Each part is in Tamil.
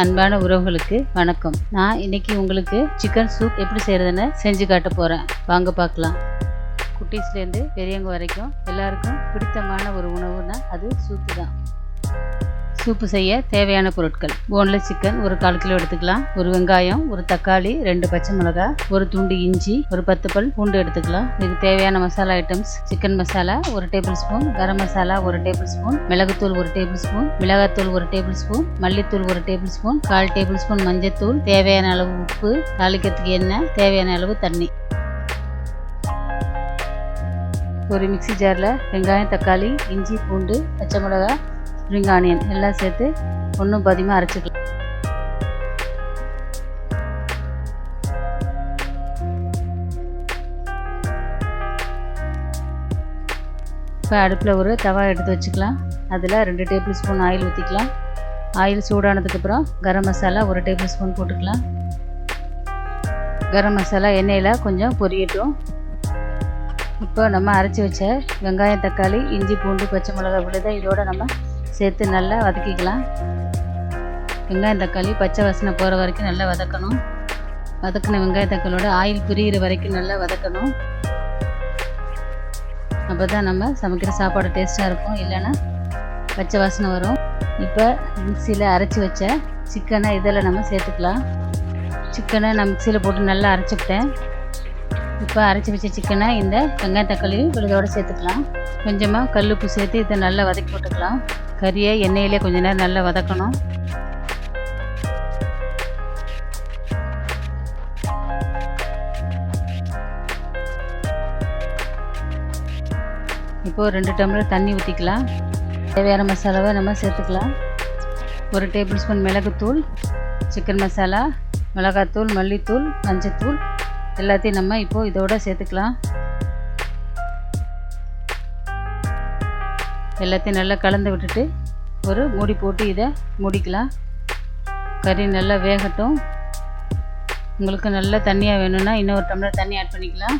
அன்பான உறவுகளுக்கு வணக்கம். நான் இன்னைக்கு உங்களுக்கு சிக்கன் சூப் எப்படி செய்யறதுன்னு செஞ்சு காட்ட போறேன். வாங்க பார்க்கலாம். குட்டீஸ்லேருந்து பெரியவங்க வரைக்கும் எல்லாருக்கும் பிடித்தமான ஒரு உணவுனா அது சூப்பு தான். சூப்பு செய்ய தேவையான பொருட்கள். போன்லெஸ் சிக்கன் ஒரு கால் கிலோ எடுத்துக்கலாம். ஒரு வெங்காயம் ஒரு தக்காளி ரெண்டு பச்சை மிளகாய் ஒரு துண்டு இஞ்சி ஒரு பத்து பல் பூண்டு எடுத்துக்கலாம். இதுக்கு தேவையான மசாலா ஐட்டம்ஸ் சிக்கன் மசாலா ஒரு டேபிள் ஸ்பூன் கரம் மசாலா ஒரு டேபிள் ஸ்பூன் மிளகுத்தூள் ஒரு டேபிள் ஸ்பூன் மிளகாத்தூள் ஒரு டேபிள் ஸ்பூன் மல்லித்தூள் ஒரு டேபிள் ஸ்பூன் கால் டேபிள் ஸ்பூன் மஞ்சத்தூள் தேவையான அளவு உப்பு தாளிக்கிறதுக்கு எண்ணெய் தேவையான அளவு தண்ணி. ஒரு மிக்ஸி ஜாரில் வெங்காயம் தக்காளி இஞ்சி பூண்டு பச்சை மிளகாய் ஸ்ப்ரிங் ஆனியன் எல்லாம் சேர்த்து ஒன்றும் பாதியமாக அரைச்சிக்கலாம். இப்போ அடுப்பில் ஒரு தவா எடுத்து வச்சுக்கலாம். அதில் ரெண்டு டேபிள் ஸ்பூன் ஆயில் ஊற்றிக்கலாம் ஆயில் சூடானதுக்கப்புறம் கரம் மசாலா ஒரு டேபிள் ஸ்பூன் போட்டுக்கலாம். கரம் மசாலா எண்ணெயில் கொஞ்சம் பொரியட்டும். இப்போ நம்ம அரைச்சி வச்ச வெங்காயம் தக்காளி இஞ்சி பூண்டு பச்சை மிளகாய் விழுதை இதோடு நம்ம சேர்த்து நல்லா வதக்கிக்கலாம். வெங்காயம் தக்காளி பச்சை வாசனை போகிற வரைக்கும் நல்லா வதக்கணும். வதக்கின வெங்காய தக்காளியோட ஆயில் பிரிகிற வரைக்கும் நல்லா வதக்கணும். அப்போ தான் நம்ம சமைக்கிற சாப்பாடு டேஸ்ட்டாக இருக்கும். இல்லைன்னா பச்சை வாசனை வரும். இப்போ மிக்சியில் அரைச்சி வச்ச சிக்கனை இதில் நம்ம சேர்த்துக்கலாம். சிக்கனை நான் மிக்சியில் போட்டு நல்லா அரைச்சிக்கிட்டேன் இப்போ அரைச்சி வச்ச சிக்கனை இந்த வெங்காய தக்காளி விழுதோடு சேர்த்துக்கலாம். கொஞ்சமாக கல் உப்பு சேர்த்து இதை நல்லா வதக்கி போட்டுக்கலாம் கறியை எண்ணெயிலே கொஞ்ச நேரம் நல்லா வதக்கணும். இப்போது ரெண்டு டம்ளர் தண்ணி ஊற்றிக்கலாம் தேவையான மசாலாவை நம்ம சேர்த்துக்கலாம். ஒரு டேபிள் ஸ்பூன் மிளகுத்தூள் சிக்கன் மசாலா மிளகாத்தூள் மல்லித்தூள் மஞ்சத்தூள் எல்லாத்தையும் நம்ம இப்போது இதோட சேர்த்துக்கலாம். எல்லாத்தையும் நல்லா கலந்து விட்டுட்டு ஒரு மூடி போட்டு இதை மூடிக்கலாம். கறி நல்லா வேகட்டும். உங்களுக்கு நல்ல தண்ணியாக வேணும்னா இன்னொரு டம்ளர் தண்ணி ஆட் பண்ணிக்கலாம்.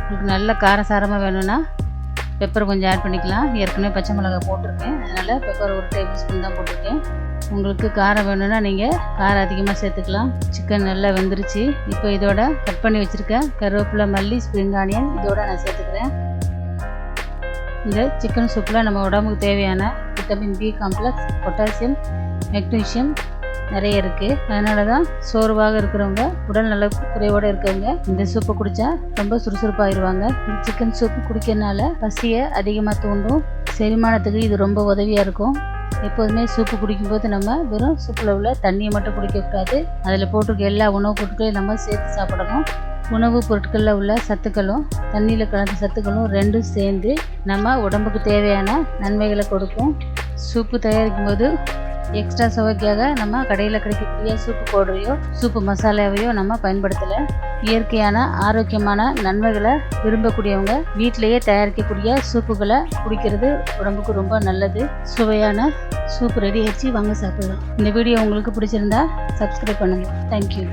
உங்களுக்கு நல்ல காரசாரமாக வேணும்னா பெப்பர் கொஞ்சம் ஆட் பண்ணிக்கலாம். ஏற்கனவே பச்சை மிளகாய் போட்டிருக்கேன். அதனால் பெப்பர் ஒரு டேபிள் ஸ்பூன் தான் போட்டிருக்கேன். உங்களுக்கு காரம் வேணும்னா நீங்கள் காரம் அதிகமாக சேர்த்துக்கலாம். சிக்கன் நல்லா வெந்துருச்சு. இப்போ இதோட கட் பண்ணி வச்சுருக்கேன் கருவேப்பிலை மல்லி ஸ்ப்ரிங் ஆனியன் இதோட நான் சேர்த்துக்கிறேன். இந்த சிக்கன் சூப்பில் நம்ம உடம்புக்கு தேவையான vitamin B complex potassium magnesium நிறைய இருக்குது அதனால தான் சோர்வாக இருக்கிறவங்க உடல் நல குறைவோடு இருக்கவங்க இந்த சூப்பை குடித்தா ரொம்ப சுறுசுறுப்பாகிடுவாங்க இந்த சிக்கன் சூப்பு குடிக்கிறதுனால பசியை அதிகமாக தூண்டும். செரிமானத்துக்கு இது ரொம்ப உதவியாக இருக்கும். எப்போதுமே சூப்பு குடிக்கும்போது நம்ம வெறும் சூப்பில் உள்ள தண்ணியை மட்டும் குடிக்கக்கூடாது அதில் போட்டிருக்க எல்லா உணவுப் பொருட்களையும் நம்ம சேர்த்து சாப்பிடணும். உணவுப் பொருட்களில் உள்ள சத்துக்களும் தண்ணியில் கலந்த சத்துக்களும் ரெண்டும் சேர்ந்து நம்ம உடம்புக்கு தேவையான நன்மைகளை கொடுக்கும். சூப்பு தயாரிக்கும் போது எக்ஸ்ட்ரா சுவைக்காக நம்ம கடையில் கிடைக்கக்கூடிய சூப்பு பவுடரையோ சூப்பு மசாலாவையோ நம்ம பயன்படுத்தலை. இயற்கையான ஆரோக்கியமான நன்மைகளை விரும்பக்கூடியவங்க வீட்டிலேயே தயாரிக்கக்கூடிய சூப்புகளை குடிக்கிறது உடம்புக்கு ரொம்ப நல்லது. சுவையான சூப் ரெடி ஆயிடுச்சு வாங்க சாப்பிடலாம். இந்த வீடியோ உங்களுக்கு பிடிச்சிருந்தா சப்ஸ்கிரைப் பண்ணுங்கள் தேங்க்யூ